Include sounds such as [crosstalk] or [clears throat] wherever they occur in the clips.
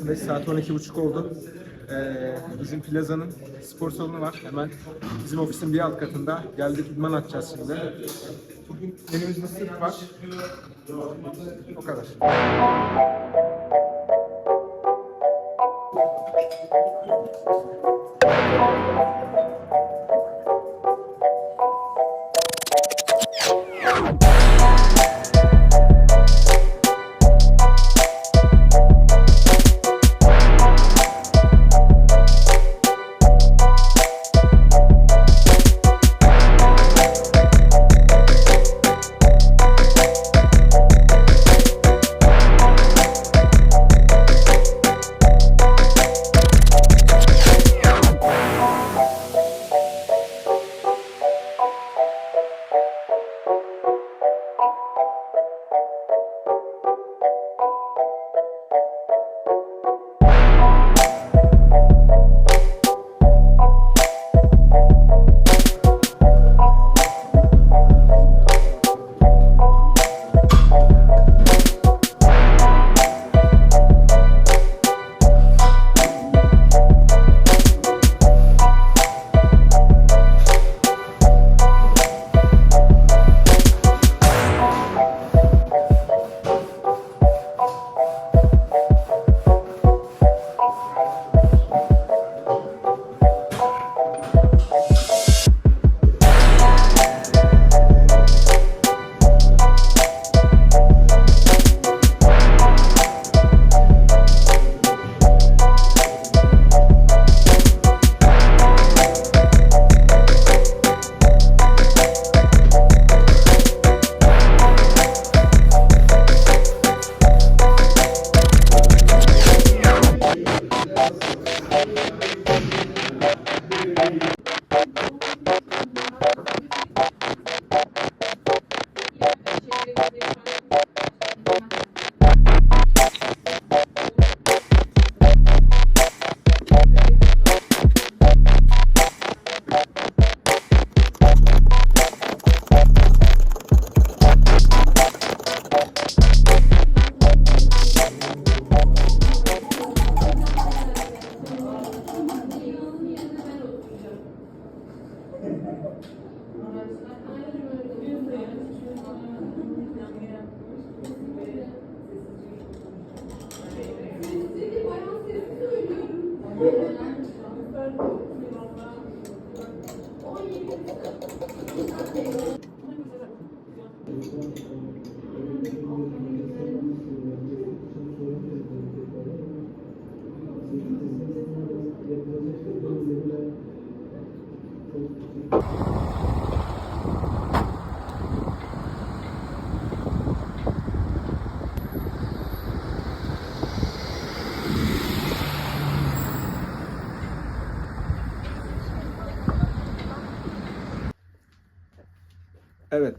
Caddesi'ndeyiz. Saat 12.30 oldu. Ee, bizim plazanın spor salonu var. Hemen bizim ofisin bir alt katında. Geldik idman atacağız şimdi. Bugün menümüzde sırt var. O kadar.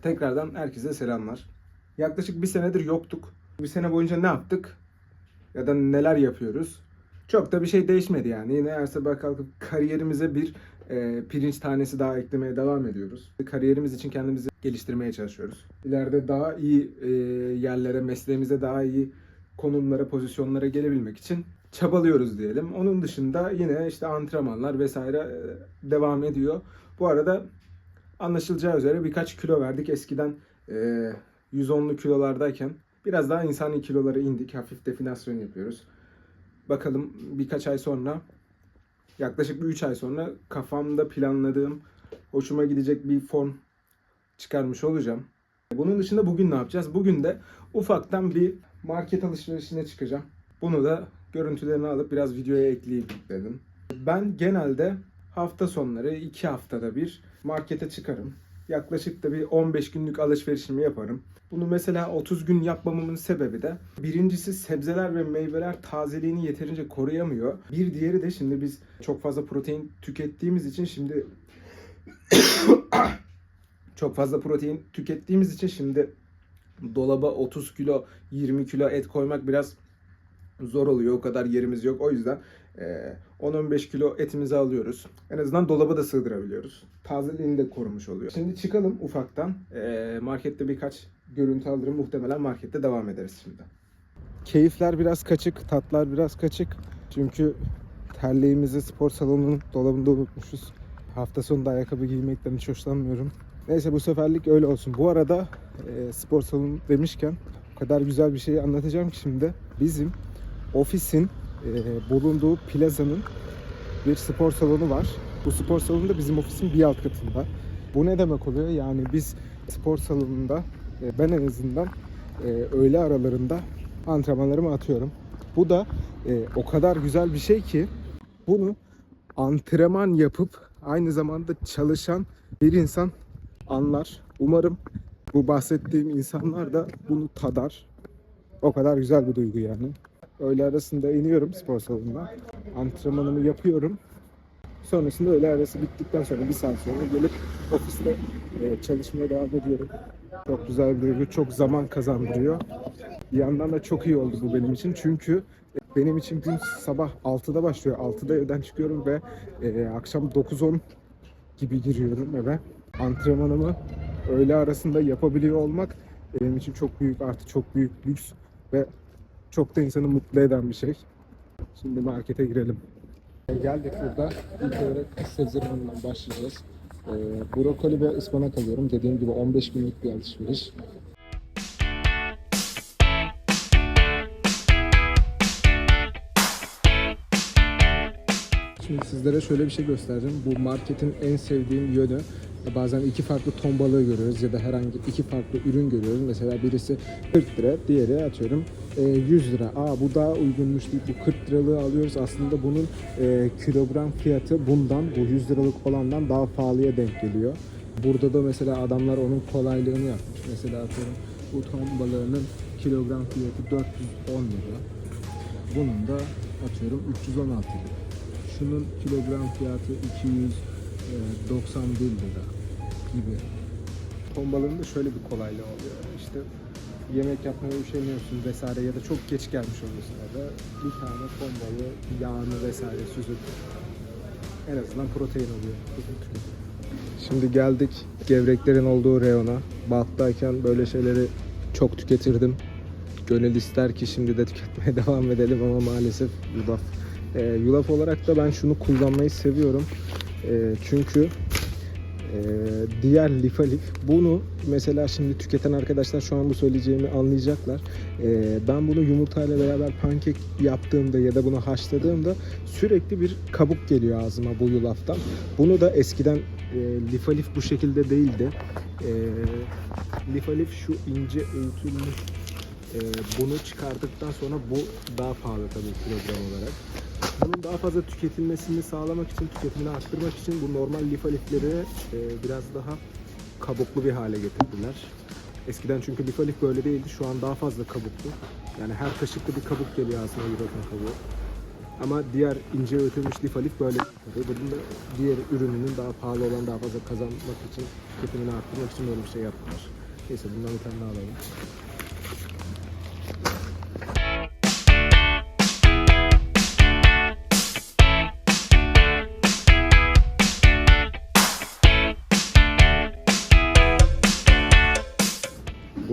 Tekrardan herkese selamlar. Yaklaşık bir senedir yoktuk. Bir sene boyunca ne yaptık? Ya da neler yapıyoruz? Çok da bir şey değişmedi yani. Yine her sabah kalkıp kariyerimize bir e, pirinç tanesi daha eklemeye devam ediyoruz. Kariyerimiz için kendimizi geliştirmeye çalışıyoruz. İleride daha iyi e, yerlere, mesleğimize daha iyi konumlara, pozisyonlara gelebilmek için çabalıyoruz diyelim. Onun dışında yine işte antrenmanlar vesaire e, devam ediyor. Bu arada anlaşılacağı üzere birkaç kilo verdik. Eskiden e, 110'lu kilolardayken biraz daha insani kilolara indik. Hafif definasyon yapıyoruz. Bakalım birkaç ay sonra yaklaşık bir 3 ay sonra kafamda planladığım hoşuma gidecek bir form çıkarmış olacağım. Bunun dışında bugün ne yapacağız? Bugün de ufaktan bir market alışverişine çıkacağım. Bunu da görüntülerini alıp biraz videoya ekleyeyim dedim. Ben genelde hafta sonları 2 haftada bir markete çıkarım. Yaklaşık da bir 15 günlük alışverişimi yaparım. Bunu mesela 30 gün yapmamamın sebebi de birincisi sebzeler ve meyveler tazeliğini yeterince koruyamıyor. Bir diğeri de şimdi biz çok fazla protein tükettiğimiz için şimdi [coughs] çok fazla protein tükettiğimiz için şimdi dolaba 30 kilo 20 kilo et koymak biraz zor oluyor. O kadar yerimiz yok. O yüzden e, 10-15 kilo etimizi alıyoruz. En azından dolaba da sığdırabiliyoruz. Tazeliğini de korumuş oluyor. Şimdi çıkalım ufaktan. E, markette birkaç görüntü alırım. Muhtemelen markette devam ederiz şimdi. keyifler biraz kaçık, tatlar biraz kaçık. Çünkü terliğimizi spor salonunun dolabında unutmuşuz. Hafta sonunda ayakkabı giymekten hiç hoşlanmıyorum. Neyse bu seferlik öyle olsun. Bu arada e, spor salonu demişken o kadar güzel bir şeyi anlatacağım ki şimdi. Bizim ofisin e, bulunduğu plazanın bir spor salonu var. Bu spor salonu da bizim ofisin bir alt katında. Bu ne demek oluyor? Yani biz spor salonunda e, ben en azından e, öğle aralarında antrenmanlarımı atıyorum. Bu da e, o kadar güzel bir şey ki bunu antrenman yapıp aynı zamanda çalışan bir insan anlar. Umarım bu bahsettiğim insanlar da bunu tadar. O kadar güzel bir duygu yani. Öğle arasında iniyorum spor salonuna. Antrenmanımı yapıyorum. Sonrasında öğle arası bittikten sonra bir saat sonra gelip ofiste e, çalışmaya devam ediyorum. Çok güzel bir duygu, çok zaman kazandırıyor. Bir yandan da çok iyi oldu bu benim için. Çünkü benim için gün sabah 6'da başlıyor. 6'da evden çıkıyorum ve e, akşam 9-10 gibi giriyorum eve. Antrenmanımı öğle arasında yapabiliyor olmak benim için çok büyük artı çok büyük lüks ve çok da insanı mutlu eden bir şey. Şimdi markete girelim. Geldik burada. İlk olarak kış sebzelerinden başlayacağız. Ee, brokoli ve ıspanak alıyorum. Dediğim gibi 15 günlük bir alışveriş. Şimdi sizlere şöyle bir şey göstereceğim. Bu marketin en sevdiğim yönü bazen iki farklı ton balığı görüyoruz ya da herhangi iki farklı ürün görüyoruz. Mesela birisi 40 lira, diğeri atıyorum e, 100 lira. Aa bu daha uygunmuş deyip bu 40 liralığı alıyoruz. Aslında bunun e, kilogram fiyatı bundan, bu 100 liralık olandan daha pahalıya denk geliyor. Burada da mesela adamlar onun kolaylığını yapmış. Mesela atıyorum bu ton balığının kilogram fiyatı 410 lira. Bunun da atıyorum 316 lira. Şunun kilogram fiyatı 291 lira gibi. Ton balığında şöyle bir kolaylığı oluyor. İşte yemek yapmaya üşeniyorsun vesaire ya da çok geç gelmiş oluyorsun ya da bir tane ton balığı yağını vesaire süzüp en azından protein oluyor. Şimdi geldik gevreklerin olduğu reyona. Bahtayken böyle şeyleri çok tüketirdim. Gönül ister ki şimdi de tüketmeye [laughs] devam edelim ama maalesef yulaf. Ee, yulaf olarak da ben şunu kullanmayı seviyorum. Ee, çünkü e, diğer lif alif bunu mesela şimdi tüketen arkadaşlar şu an bu söyleyeceğimi anlayacaklar. Ee, ben bunu yumurtayla beraber pankek yaptığımda ya da bunu haşladığımda sürekli bir kabuk geliyor ağzıma bu yulaftan. Bunu da eskiden e, lif alif bu şekilde değildi. E, lif alif şu ince öğütülmüş e, bunu çıkardıktan sonra bu daha pahalı tabii kilogram olarak. Bunun daha fazla tüketilmesini sağlamak için, tüketimini arttırmak için bu normal lif alifleri e, biraz daha kabuklu bir hale getirdiler. Eskiden çünkü lif alif böyle değildi. Şu an daha fazla kabuklu. Yani her kaşıkta bir kabuk geliyor aslında yulafın kabuğu. Ama diğer ince öğütülmüş lif alif böyle. Tabii bunun da diğer ürününün daha pahalı olan daha fazla kazanmak için, tüketimini arttırmak için böyle bir şey yaptılar. Neyse bundan bir tane daha alalım.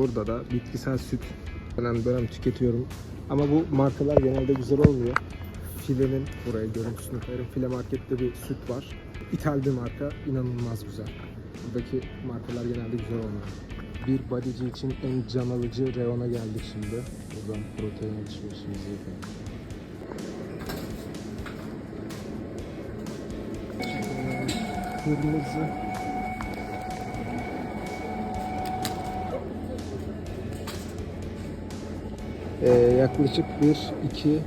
Burada da bitkisel süt dönem dönem tüketiyorum. Ama bu markalar genelde güzel olmuyor. Filenin buraya görüntüsünü koyarım. File markette bir süt var. İthal bir marka inanılmaz güzel. Buradaki markalar genelde güzel olmuyor. Bir bodyci için en can alıcı reyona geldik şimdi. Buradan protein alışverişimizi yapalım. Kırmızı Ee, yaklaşık 1, 2, 3,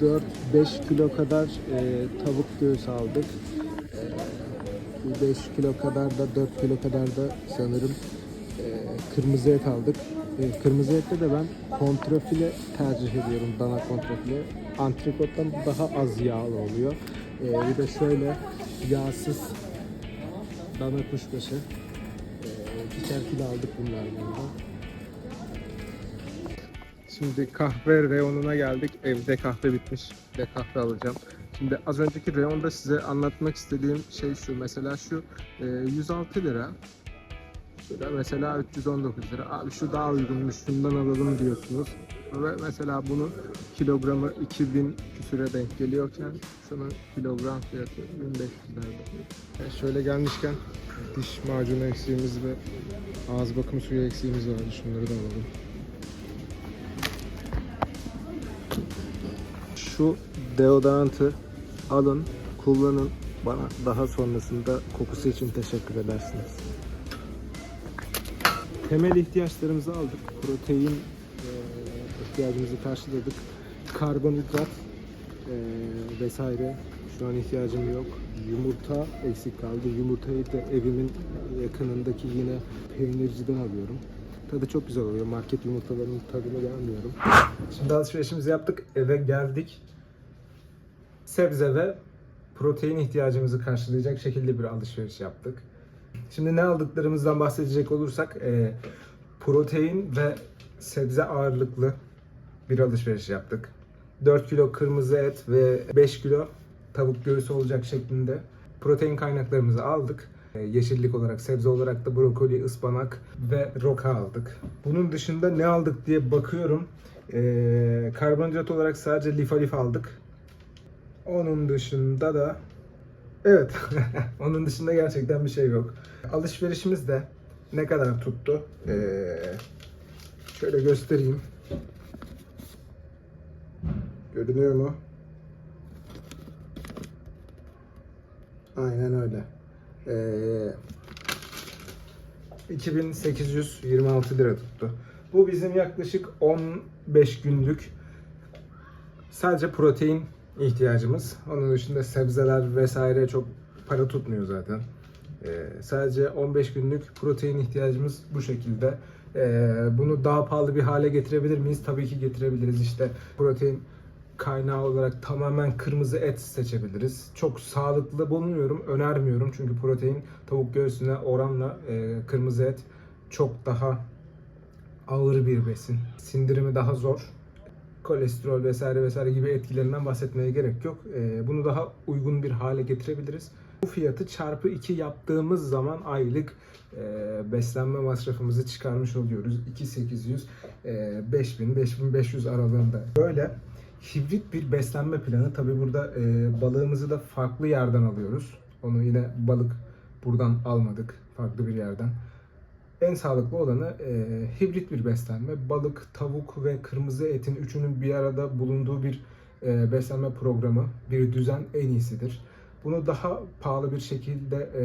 4, 5 kilo kadar e, tavuk göğsü aldık. E, 5 kilo kadar da 4 kilo kadar da sanırım e, kırmızı et aldık. E, kırmızı ette de ben kontrafile tercih ediyorum dana kontrafile. Antrikottan daha az yağlı oluyor. E, bir de şöyle yağsız dana kuşbaşı. E, ikişer kilo aldık bunlardan. Şimdi kahve reyonuna geldik. Evde kahve bitmiş. De kahve alacağım. Şimdi az önceki reyonda size anlatmak istediğim şey şu. Mesela şu e, 106 lira. Şu da mesela 319 lira. Abi şu daha uygunmuş şundan alalım diyorsunuz. Ve mesela bunun kilogramı 2000 küsüre denk geliyorken şunun kilogram fiyatı 1500 lira. Yani şöyle gelmişken diş macunu eksiğimiz ve ağız bakım suyu eksiğimiz vardı. Şunları da alalım. Şu deodorantı alın, kullanın. Bana daha sonrasında kokusu için teşekkür edersiniz. Temel ihtiyaçlarımızı aldık. Protein e, ihtiyacımızı karşıladık. Karbonhidrat e, vesaire şu an ihtiyacım yok. Yumurta eksik kaldı. Yumurtayı da evimin yakınındaki yine peynirciden alıyorum. Tadı çok güzel oluyor. Market yumurtalarının tadını beğenmiyorum. Şimdi alışverişimizi yaptık. Eve geldik. Sebze ve protein ihtiyacımızı karşılayacak şekilde bir alışveriş yaptık. Şimdi ne aldıklarımızdan bahsedecek olursak e, protein ve sebze ağırlıklı bir alışveriş yaptık. 4 kilo kırmızı et ve 5 kilo tavuk göğsü olacak şeklinde protein kaynaklarımızı aldık. E, Yeşillik olarak, sebze olarak da brokoli, ıspanak ve roka aldık. Bunun dışında ne aldık diye bakıyorum. E, karbonhidrat olarak sadece lif alif aldık. Onun dışında da Evet. [laughs] Onun dışında gerçekten bir şey yok. Alışverişimiz de ne kadar tuttu? Ee, şöyle göstereyim. Görünüyor mu? Aynen öyle. Ee, 2826 lira tuttu. Bu bizim yaklaşık 15 günlük sadece protein ihtiyacımız. Onun dışında sebzeler vesaire çok para tutmuyor zaten. Ee, sadece 15 günlük protein ihtiyacımız bu şekilde. Ee, bunu daha pahalı bir hale getirebilir miyiz? Tabii ki getirebiliriz. İşte protein kaynağı olarak tamamen kırmızı et seçebiliriz. Çok sağlıklı bulmuyorum, önermiyorum. Çünkü protein tavuk göğsüne oranla e, kırmızı et çok daha ağır bir besin. Sindirimi daha zor kolesterol vesaire vesaire gibi etkilerinden bahsetmeye gerek yok. Ee, bunu daha uygun bir hale getirebiliriz. Bu fiyatı çarpı 2 yaptığımız zaman aylık e, beslenme masrafımızı çıkarmış oluyoruz. 2800 e, 5000 5500 aralığında. Böyle hibrit bir beslenme planı. Tabi burada e, balığımızı da farklı yerden alıyoruz. Onu yine balık buradan almadık. Farklı bir yerden. En sağlıklı olanı e, hibrit bir beslenme. Balık, tavuk ve kırmızı etin üçünün bir arada bulunduğu bir e, beslenme programı, bir düzen en iyisidir. Bunu daha pahalı bir şekilde e,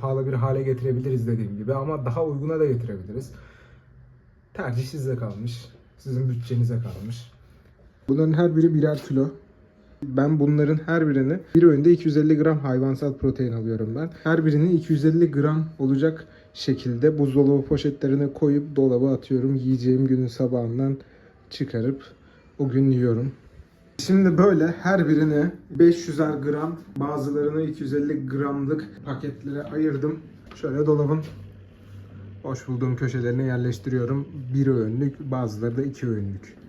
pahalı bir hale getirebiliriz dediğim gibi ama daha uyguna da getirebiliriz. Tercih size kalmış. Sizin bütçenize kalmış. Bunların her biri birer kilo. Ben bunların her birini bir öğünde 250 gram hayvansal protein alıyorum ben. Her birini 250 gram olacak şekilde buzdolabı poşetlerine koyup dolaba atıyorum. Yiyeceğim günün sabahından çıkarıp o gün yiyorum. Şimdi böyle her birini 500'er gram, bazılarını 250 gramlık paketlere ayırdım. Şöyle dolabın boş bulduğum köşelerine yerleştiriyorum. Bir öğünlük, bazıları da iki öğünlük.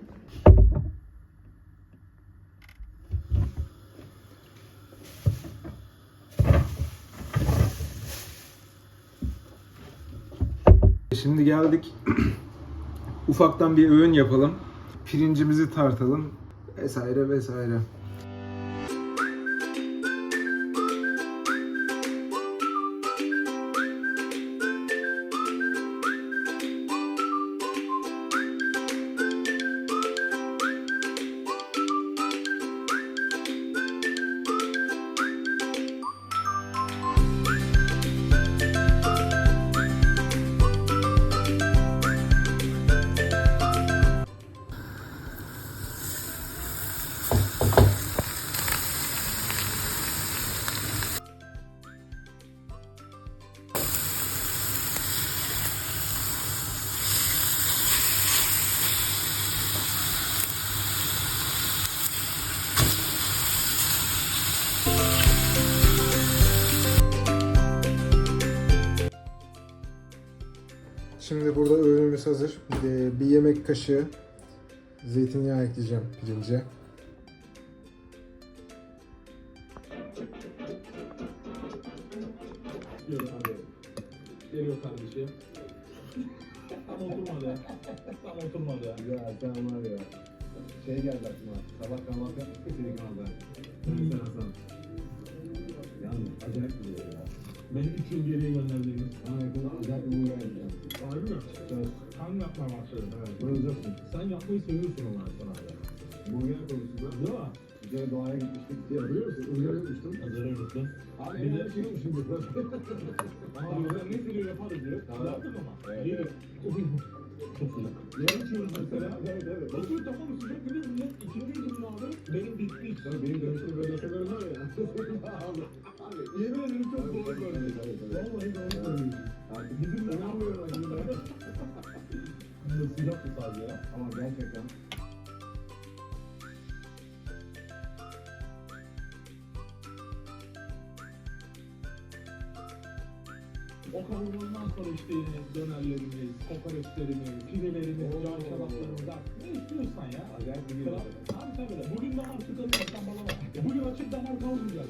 Şimdi geldik. [clears throat] Ufaktan bir öğün yapalım. Pirincimizi tartalım. Vesaire vesaire. Şimdi burada öğünümüz hazır. Bir yemek kaşığı zeytinyağı ekleyeceğim pirince. Geliyor kardeşim. Tam oturmadı. Tam oturmadı. Ya sen var ya. Şey geldi aklıma. Sabah kahvaltı yaptık ya senin kanalda. Sen Hasan. Yalnız acayip bir ya. Beni 3 yıl geriye gönderdiniz. Yapmayı seviyorsun ama Hasan abi. Burger konusunda Değil mi? kere doğaya gitmiştik diye biliyor musun? Burger yapmıştım. Hazır unuttun. Abi bir de- şey olmuş şimdi. [laughs] Abi ben ne türlü yaparız diyor. Tamam. Yaptın ama. Evet. Yedik. Çok iyi. Ne içiyoruz mesela? Evet evet. Bakıyor tamam sıcak de millet ikinci gün abi. Benim bitti iş. Tabii benim dönüşte böyle şeyler var ya. [laughs] Abi, yemin ederim çok doğru söylüyorsun. Vallahi doğru söylüyorsun. Bizim Sıcak bir ya. Ama gerçekten O kavurmadan sonra işte dönerlerimiz, kokoreçlerimiz, pidelerimiz, can kebaplarımız artık ne istiyorsan ya. acayip bir. Abi tabii de. Bugün damar tıkanırsan bana bak. Bugün açık damar kalmayacak.